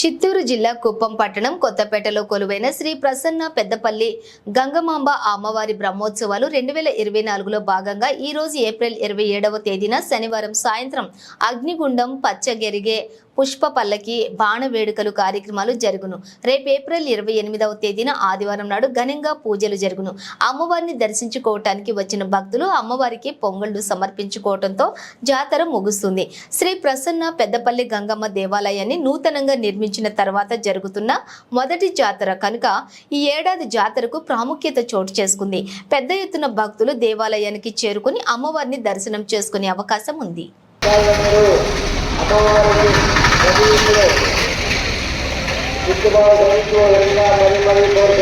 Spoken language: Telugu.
చిత్తూరు జిల్లా కుప్పం పట్టణం కొత్తపేటలో కొలువైన శ్రీ ప్రసన్న పెద్దపల్లి గంగమాంబ అమ్మవారి బ్రహ్మోత్సవాలు రెండు వేల ఇరవై నాలుగులో భాగంగా ఈ రోజు ఏప్రిల్ ఇరవై ఏడవ తేదీన శనివారం సాయంత్రం అగ్నిగుండం పచ్చగెరిగే పుష్ప పల్లకి బాణ వేడుకలు కార్యక్రమాలు జరుగును. రేపు ఏప్రిల్ ఇరవై ఎనిమిదవ తేదీన ఆదివారం నాడు ఘనంగా పూజలు జరుగును. అమ్మవారిని దర్శించుకోవటానికి వచ్చిన భక్తులు అమ్మవారికి పొంగళ్ళు సమర్పించుకోవడంతో జాతర ముగుస్తుంది. శ్రీ ప్రసన్న పెద్దపల్లి గంగమ్మ దేవాలయాన్ని నూతనంగా నిర్మించిన తర్వాత జరుగుతున్న మొదటి జాతర కనుక ఈ ఏడాది జాతరకు ప్రాముఖ్యత చోటు చేసుకుంది. పెద్ద ఎత్తున భక్తులు దేవాలయానికి చేరుకుని అమ్మవారిని దర్శనం చేసుకునే అవకాశం ఉంది. మీరు అమ్మవారిని